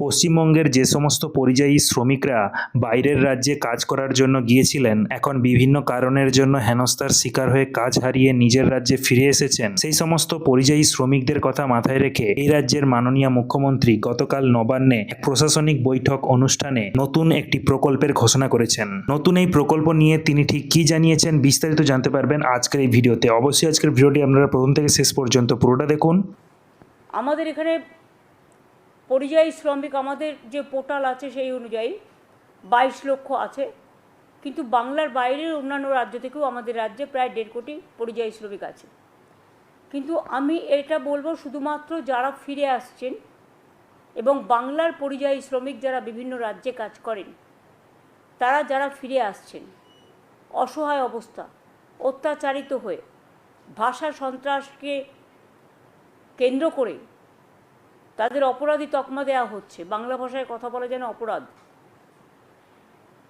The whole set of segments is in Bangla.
পশ্চিমবঙ্গের যে সমস্ত পরিযায়ী শ্রমিকরা বাইরের রাজ্যে কাজ করার জন্য গিয়েছিলেন, এখন বিভিন্ন কারণের জন্য হেনস্থার শিকার হয়ে কাজ হারিয়ে নিজের রাজ্যে ফিরে এসেছেন। সেই সমস্ত পরিযায়ী শ্রমিকদের কথা মাথায় রেখে এই রাজ্যের মাননীয় মুখ্যমন্ত্রী গতকাল নবান্নে এক প্রশাসনিক বৈঠক অনুষ্ঠানে নতুন একটি প্রকল্পের ঘোষণা করেছেন। নতুন এই প্রকল্প নিয়ে তিনি ঠিক কি জানিয়েছেন বিস্তারিত জানতে পারবেন আজকের এই ভিডিওতে। অবশ্যই আজকের ভিডিওটি আপনারা প্রথম থেকে শেষ পর্যন্ত পুরোটা দেখুন। আমাদের এখানে পরিযায়ী শ্রমিক, আমাদের যে পোর্টাল আছে সেই অনুযায়ী বাইশ লক্ষ আছে। কিন্তু বাংলার বাইরের অন্যান্য রাজ্য থেকেও আমাদের রাজ্যে প্রায় দেড় কোটি পরিযায়ী শ্রমিক আছে। কিন্তু আমি এটা বলব শুধুমাত্র যারা ফিরে আসছেন এবং বাংলার পরিযায়ী শ্রমিক যারা বিভিন্ন রাজ্যে কাজ করেন, তারা যারা ফিরে আসছেন, অসহায় অবস্থা, অত্যাচারিত হয়ে, ভাষা সন্ত্রাসকে কেন্দ্র করে তাদের অপরাধী তকমা দেওয়া হচ্ছে। বাংলা ভাষায় কথা বলা যেন অপরাধ।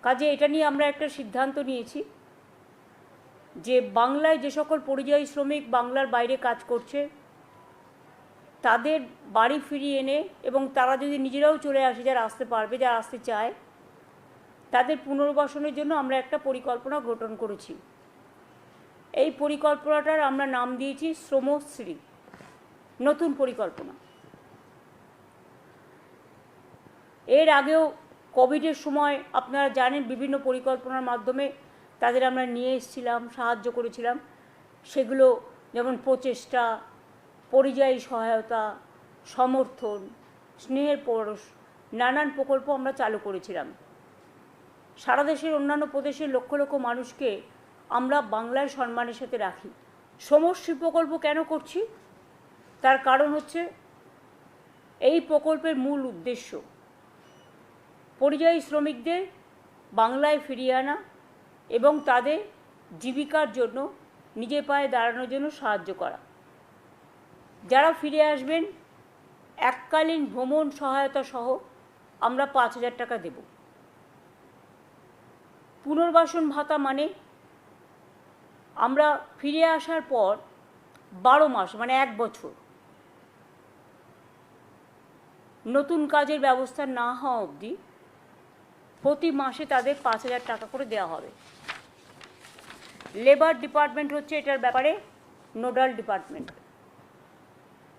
কাজে এটা নিয়ে আমরা একটা সিদ্ধান্ত নিয়েছি যে বাংলায় যে সকল পরিযায়ী শ্রমিক বাংলার বাইরে কাজ করছে, তাদের বাড়ি ফিরিয়ে এনে এবং তারা যদি নিজেরাও চলে আসে, যারা আসতে পারবে, যারা আসতে চায়, তাদের পুনর্বাসনের জন্য আমরা একটা পরিকল্পনা গঠন করেছি। এই পরিকল্পনাটার আমরা নাম দিয়েছি শ্রমশ্রী। নতুন পরিকল্পনা। এর আগেও কোভিডের সময় আপনারা জানেন বিভিন্ন পরিকল্পনার মাধ্যমে তাদের আমরা নিয়ে এসেছিলাম, সাহায্য করেছিলাম। সেগুলো যেমন প্রচেষ্টা, পরিযায়ী সহায়তা, সমর্থন, স্নেহের পরশ, নানান প্রকল্প আমরা চালু করেছিলাম। সারা দেশের অন্যান্য প্রদেশের লক্ষ লক্ষ মানুষকে আমরা বাংলায় সম্মানের সাথে রাখি। সমশ্রী প্রকল্প কেন করছি? তার কারণ হচ্ছে এই প্রকল্পের মূল উদ্দেশ্য। পরিযায়ী শ্রমিকদের বাংলায় ফিরিয়ে আনা এবং তাদের জীবিকার জন্য, নিজের পায়ে দাঁড়ানোর জন্য সাহায্য করা। যারা ফিরে আসবেন, এককালীন ভ্রমণ সহায়তা সহ আমরা পাঁচ হাজার টাকা দেব। পুনর্বাসন ভাতা মানে আমরা ফিরে আসার পর বারো মাস মানে এক বছর, নতুন কাজের ব্যবস্থা না হওয়া অবধি প্রতি মাসে তাদের পাঁচ হাজার টাকা করে দেওয়া হবে। লেবার ডিপার্টমেন্ট হচ্ছে এটার ব্যাপারে নোডাল ডিপার্টমেন্ট।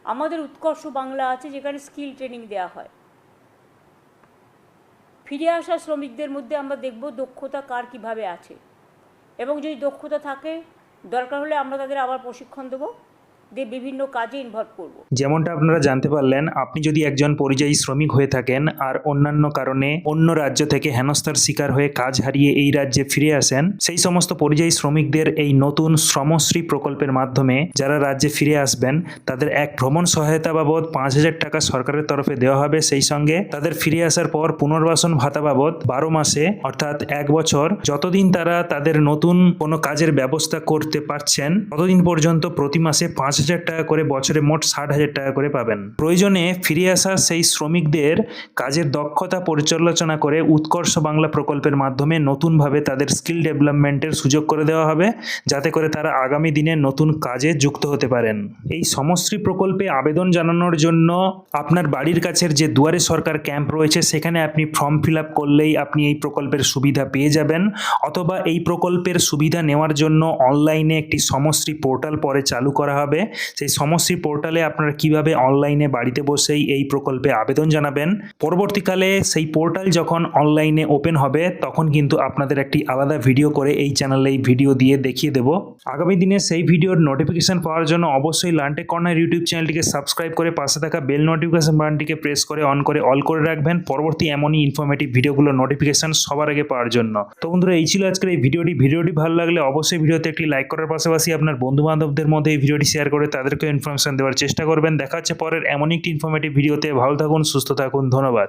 আমাদের উৎকর্ষ বাংলা আছে যেখানে স্কিল ট্রেনিং দেওয়া হয়। ফিরে আসা শ্রমিকদের মধ্যে আমরা দেখব দক্ষতা কার কীভাবে আছে। এবং যদি দক্ষতা থাকে, দরকার হলে আমরা তাদের আবার প্রশিক্ষণ দেবো। দিয়ে বিভিন্ন কাজে ইনভলভ করব। যেমনটা আপনারা জানতে পারলেন, আপনি যদি একজন পরিযায়ী শ্রমিক হয়ে থাকেন আর অন্যান্য কারণে অন্য রাজ্য থেকে হেনস্থার শিকার হয়ে কাজ হারিয়ে এই রাজ্যে ফিরে আসেন, সেই সমস্ত পরিযায়ী শ্রমিকদের এই নতুন শ্রমশ্রী প্রকল্পের মাধ্যমে যারা রাজ্যে ফিরে আসবেন, তাদের এক ভ্রমণ সহায়তা বাবদ পাঁচ হাজার টাকা সরকারের তরফে দেওয়া হবে। সেই সঙ্গে তাদের ফিরে আসার পর পুনর্বাসন ভাতা বাবদ বারো মাসে, অর্থাৎ এক বছর, যতদিন তারা তাদের নতুন কোনো কাজের ব্যবস্থা করতে পারছেন, ততদিন পর্যন্ত প্রতি মাসে পাঁচ হাজার টাকা করে বছরে মোট ষাট হাজার টাকা করে পাবেন। প্রয়োজনে ফিরে আসা সেই শ্রমিকদের কাজের দক্ষতা পরিচালনা করে উৎকর্ষ বাংলা প্রকল্পের মাধ্যমে নতুনভাবে তাদের স্কিল ডেভেলপমেন্টের সুযোগ করে দেওয়া হবে, যাতে করে তারা আগামী দিনে নতুন কাজে যুক্ত হতে পারেন। এই সমশ্রী প্রকল্পে আবেদন জানানোর জন্য আপনার বাড়ির কাছের যে দুয়ারে সরকার ক্যাম্প রয়েছে, সেখানে আপনি ফর্ম ফিল আপ করলেই আপনি এই প্রকল্পের সুবিধা পেয়ে যাবেন, অথবা এই প্রকল্পের সুবিধা নেওয়ার জন্য অনলাইনে একটি সমশ্রী পোর্টাল পরে চালু করা হবে। সেই সমশ্রী পোর্টালে আপনারা কীভাবে অনলাইনে বাড়িতে বসেই এই প্রকল্পে আবেদন জানাবেন। পরবর্তীকালে সেই পোর্টাল যখন অনলাইনে ওপেন হবে, তখন কিন্তু আপনাদের একটি আলাদা ভিডিও করে এই চ্যানেলে এই ভিডিও দিয়ে দেখিয়ে দেবো। আগামী দিনে সেই ভিডিওর নোটিফিকেশন পাওয়ার জন্য অবশ্যই লান্টে কর্নার ইউটিউব চ্যানেলটিকে সাবস্ক্রাইব করে পাশে থাকা বেল নোটিফিকেশন বাটনটিকে প্রেস করে অন করে অল করে রাখবেন। পরবর্তী এমনই ইনফরমেটিভ ভিডিওগুলো নোটিফিকেশন সবার আগে পাওয়ার জন্য। তো বন্ধুরা, এই ছিল আজকের এই ভিডিওটি। ভিডিওটি ভালো লাগলে অবশ্যই ভিডিওতে একটি লাইক করার পাশাপাশি আপনার বন্ধু বান্ধবদের মধ্যে এই ভিডিওটি শেয়ার করে তাদেরকে ইনফরমেশন দেওয়ার চেষ্টা করবেন। দেখা হচ্ছে পরের এমন একটি ইনফরমেটিভ ভিডিওতে ভালো থাকুন, সুস্থ থাকুন। ধন্যবাদ।